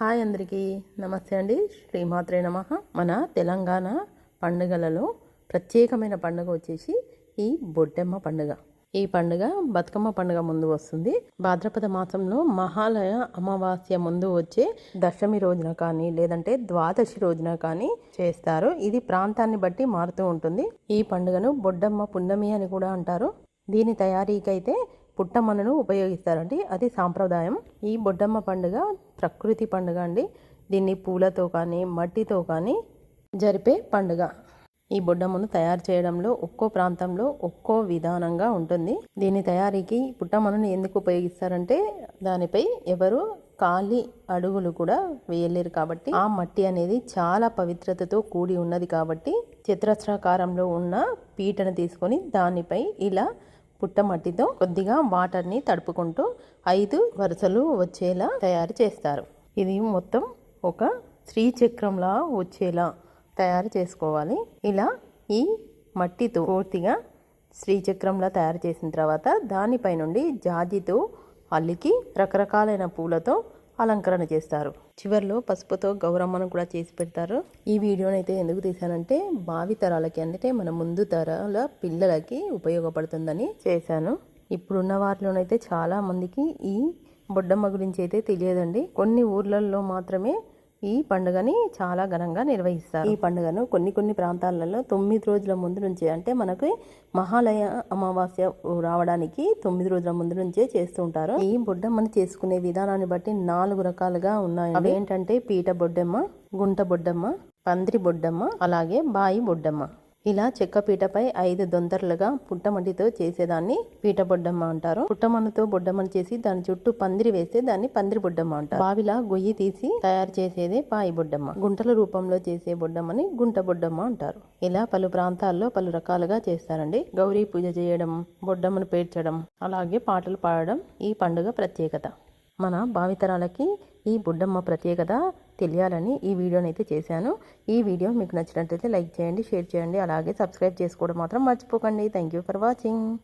Hi అందరికీ. నమస్తే అండి. శ్రీమాత్రే నమ. మన తెలంగాణ పండుగలలో ప్రత్యేకమైన పండుగ వచ్చేసి ఈ బొడ్డెమ్మ పండుగ. ఈ పండుగ బతుకమ్మ పండుగ ముందు వస్తుంది. భాద్రపద మాసంలో మహాలయ అమావాస్య ముందు వచ్చే దశమి రోజున కానీ లేదంటే ద్వాదశి రోజున కానీ చేస్తారు. ఇది ప్రాంతాన్ని బట్టి మారుతూ ఉంటుంది. ఈ పండుగను బొడ్డమ్మ పున్నమి అని కూడా అంటారు. దీని తయారీకైతే పుట్టమ్మను ఉపయోగిస్తారండి. అది సాంప్రదాయం. ఈ బొడ్డమ్మ పండుగ ప్రకృతి పండుగ అండి. దీన్ని పూలతో కానీ మట్టితో కానీ జరిపే పండుగ. ఈ బొడ్డమ్మను తయారు చేయడంలో ఒక్కో ప్రాంతంలో ఒక్కో విధానంగా ఉంటుంది. దీని తయారీకి పుట్టమ్మను ఎందుకు ఉపయోగిస్తారంటే దానిపై ఎవరు కాలి అడుగులు కూడా వేయలేరు కాబట్టి ఆ మట్టి అనేది చాలా పవిత్రతతో కూడి ఉన్నది కాబట్టి చతురస్రాకారంలో ఉన్న పీటను తీసుకొని దానిపై ఇలా పుట్టమట్టితో కొద్దిగా వాటర్ని తడుపుకుంటూ ఐదు వరుసలు వచ్చేలా తయారు చేస్తారు. ఇది మొత్తం ఒక శ్రీచక్రంలా వచ్చేలా తయారు చేసుకోవాలి. ఇలా ఈ మట్టితో పూర్తిగా శ్రీచక్రంలా తయారు చేసిన తర్వాత దానిపై నుండి జాజితో అల్లికి రకరకాలైన పూలతో అలంకరణ చేస్తారు. చివరిలో పసుపుతో గౌరమ్మను కూడా చేసి పెడతారు. ఈ వీడియోని అయితే ఎందుకు తీశానంటే భావి తరాలకి అంటే మన ముందు తరాల పిల్లలకి ఉపయోగపడుతుందని చేశాను. ఇప్పుడున్న వారిలోనైతే చాలా మందికి ఈ బొడ్డమ్మ గురించి అయితే తెలియదండి. కొన్ని ఊర్లలో మాత్రమే ఈ పండుగని చాలా ఘనంగా నిర్వహిస్తారు. ఈ పండుగను కొన్ని కొన్ని ప్రాంతాలలో తొమ్మిది రోజుల ముందు నుంచే అంటే మనకి మహాలయ అమావాస్య రావడానికి తొమ్మిది రోజుల ముందు నుంచే చేస్తూ ఉంటారు. ఈ బొడ్డమ్మని చేసుకునే విధానాన్ని బట్టి నాలుగు రకాలుగా ఉన్నాయి అవి ఏంటంటే పీట బొడ్డమ్మ గుంట బొడ్డమ్మ పందిరి బొడ్డమ్మ అలాగే బాయి బొడ్డమ్మ. ఇలా చెక్క పీటపై ఐదు దొందరలుగా పుట్టమట్టితో చేసేదాన్ని పీట బొడ్డమ్మ అంటారు. పుట్టమన్నుతో బొడ్డమ్మను చేసి దాని చుట్టూ పందిరి వేస్తే దాన్ని పందిరి బొడ్డమ్మ అంటారు. బావిలా గొయ్యి తీసి తయారు చేసేదే పాయి బొడ్డమ్మ. గుంటల రూపంలో చేసే బొడ్డమ్మని గుంట బొడ్డమ్మ అంటారు. ఇలా పలు ప్రాంతాల్లో పలు రకాలుగా చేస్తారండి. గౌరీ పూజ చేయడం బొడ్డమ్మను పేర్చడం అలాగే పాటలు పాడడం ఈ పండుగ ప్రత్యేకత. మన భావితరాలకి ఈ బుడ్డమ్మ ప్రత్యేకత తెలియాలని ఈ వీడియోని అయితే చేశాను. ఈ వీడియో మీకు నచ్చినట్లయితే లైక్ చేయండి షేర్ చేయండి. అలాగే సబ్స్క్రైబ్ చేసుకోవడం మాత్రం మర్చిపోకండి. Thank you for watching